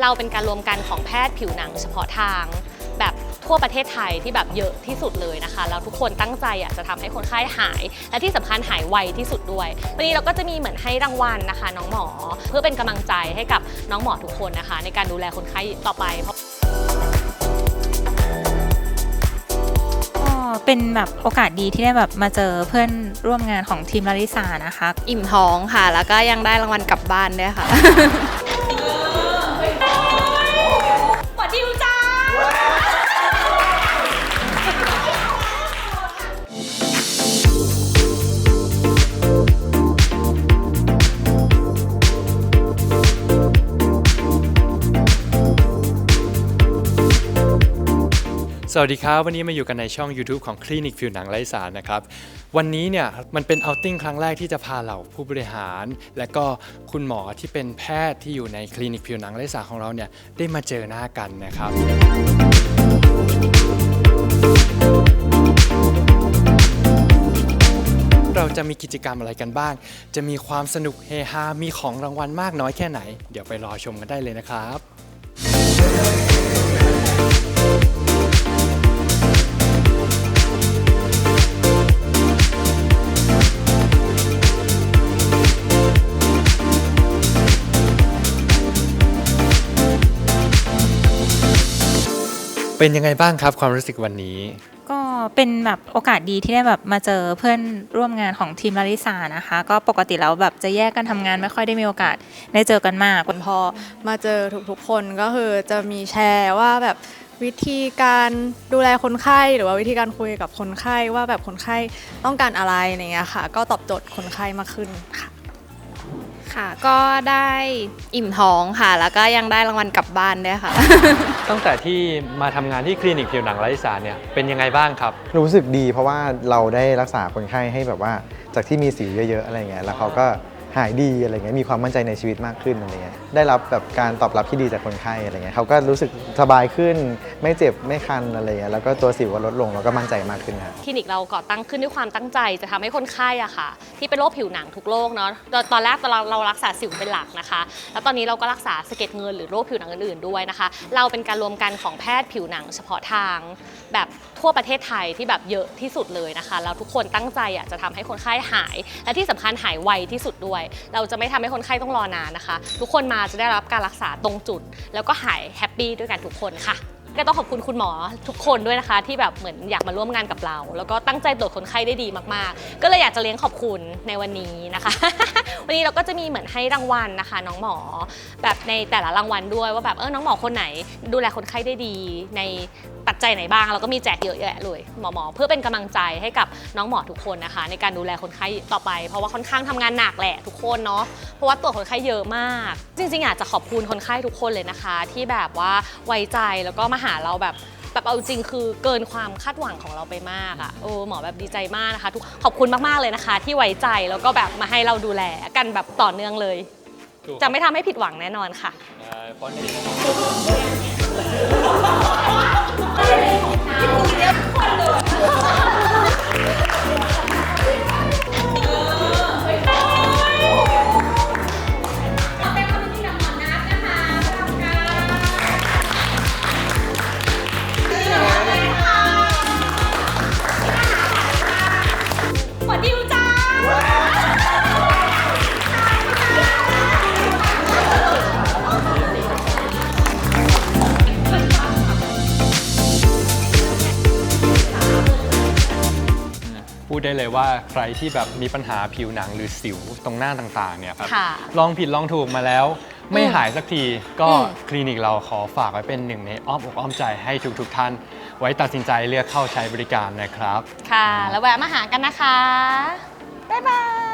เราเป็นการรวมกันของแพทย์ผิวหนังเฉพาะทาง แบบทั่วประเทศไทยที่แบบเยอะที่สุดเลยนะคะแล้วทุกคนตั้งใจอยากจะทำให้คนไข้หาย และที่สำคัญหายไวที่สุดด้วย วันนี้เราก็จะมีเหมือนให้รางวัลนะคะ น้องหมอ เพื่อเป็นกำลังใจให้กับน้องหมอทุกคนนะคะ ในการดูแลคนไข้ต่อไปเพราะก็เป็นแบบโอกาสดีที่ได้แบบมาเจอเพื่อนร่วมงานของทีมลาริสานะคะ อิ่มท้องค่ะ แล้วก็ยังได้รางวัลกลับบ้านด้วยค่ะ สวัสดีครับ วันนี้มาอยู่กันในช่อง YouTube ของคลินิกผิวหนังไร้สารนะครับ วันนี้เนี่ยมันเป็นเอาติ้งครั้งแรกที่จะพาเหล่าผู้บริหาร และก็คุณหมอที่เป็นแพทย์ที่อยู่ในคลินิกผิวหนังไร้สารของเราเนี่ยได้มาเจอหน้ากันนะครับ เราจะมีกิจกรรมอะไรกันบ้าง จะมีความสนุกเฮฮา มีของรางวัลมากน้อยแค่ไหน เดี๋ยวไปรอชมกันได้เลยนะครับ เป็นยังไงบ้างครับความรู้สึกวันนี้ ก็เป็นแบบโอกาสดีที่ได้แบบมาเจอเพื่อนร่วมงานของทีมลาริสานะคะ ก็ปกติแล้วแบบจะแยกกันทำงานไม่ค่อยได้มีโอกาสได้เจอกันมาก พอมาเจอทุกๆคนก็คือจะมีแชร์ว่าแบบวิธีการดูแลคนไข้หรือว่าวิธีการคุยกับคนไข้ว่าแบบคนไข้ต้องการอะไรอย่างเงี้ยค่ะ ก็ตอบโจทย์คนไข้มากขึ้นค่ะ ค่ะ ก็ได้อิ่มท้องค่ะ แล้วก็ยังได้รางวัลกลับบ้านด้วยค่ะ ตั้งแต่ที่มาทำงานที่คลินิกผิวหนังไร้สารเนี่ยเป็นยังไงบ้างครับ รู้สึกดีเพราะว่าเราได้รักษาคนไข้ให้แบบว่าจากที่มีสิวเยอะๆอะไรเงี้ยแล้วเขาก็ หายดีอะไรเงี้ยมีความมั่นใจในชีวิตมากขึ้นอะไรเงี้ยได้รับแบบการตอบรับที่ดีจากคนไข้อะไรเงี้ยเขาก็รู้สึกสบายขึ้น ไม่เจ็บไม่คันอะไรเงี้ยแล้วก็ตัวสิวก็ลดลงแล้วก็มั่นใจมากขึ้นครับคลินิกเราก่อตั้งขึ้นด้วยความตั้งใจจะทำให้คนไข้อะค่ะ ที่เป็นโรคผิวหนังทุกโรคเนาะตอนตอนแรกเราเรารักษาสิวเป็นหลักนะคะ แล้วตอนนี้เราก็รักษาสะเก็ดเงินหรือโรคผิวหนังอื่นๆด้วยนะคะ เราเป็นการรวมกันของแพทย์ผิวหนังเฉพาะทาง แบบทั่วประเทศไทยที่แบบเยอะที่สุดเลยนะคะแล้วทุกคนตั้งใจอยากจะทำให้คนไข้หาย และที่สำคัญหายไวที่สุดด้วยเราจะไม่ทำให้คนไข้ต้องรอนานนะคะ ทุกคนมาจะได้รับการรักษาตรงจุด แล้วก็หายแฮปปี้ด้วยกันทุกคนค่ะ ก็ต้องขอบคุณคุณหมอทุกคนด้วยนะคะ ที่แบบเหมือนอยากมาร่วมงานกับเรา แล้วก็ตั้งใจตรวจคนไข้ได้ดีมากๆ ก็เลยอยากจะเลี้ยงขอบคุณในวันนี้นะคะ วันนี้เราก็จะมีเหมือนให้รางวัลนะคะ น้องหมอแบบในแต่ละรางวัลด้วยว่าแบบเออน้องหมอคนไหน ดูแลคนไข้ได้ดีในปัจจัยไหนบ้างเราก็มีแจกเยอะแยะเลยหมอหมอเพื่อเป็นกำลังใจให้กับน้องหมอทุกคนนะคะ ในการดูแลคนไข้ต่อไป เพราะว่าค่อนข้างทำงานหนักแหละทุกคนเนาะเพราะว่าตรวจคนไข้เยอะมาก จริงๆอยากจะขอบคุณคนไข้ทุกคนเลยนะคะ ที่แบบว่าไว้ใจแล้วก็มาหาเราแบบแบบเอาจริงคือเกินความคาดหวังของเราไปมากอะ่ะโอ้หมอแบบดีใจมากนะคะทุกขอบคุณมากๆเลยนะคะ ที่ไว้ใจแล้วก็แบบมาให้เราดูแลกันแบบต่อเนื่องเลยจะไม่ทำให้ผิดหวังแน่นอนค่ะหม ดได้เลยว่าใครที่แบบมีปัญหาผิวหนังหรือสิวตรงหน้าต่างๆเนี่ยครับค่ะลองผิดลองถูกมาแล้ว ไม่อืมหายสักทีก็อืม คลินิกเราขอฝากไว้เป็นหนึ่งในอ้อมอกอ้อมใจให้ทุกๆท่าน ไว้ตัดสินใจเลือกเข้าใช้บริการนะครับ ค่ะ แล้วแวะมาหากันนะคะ บ๊ายบาย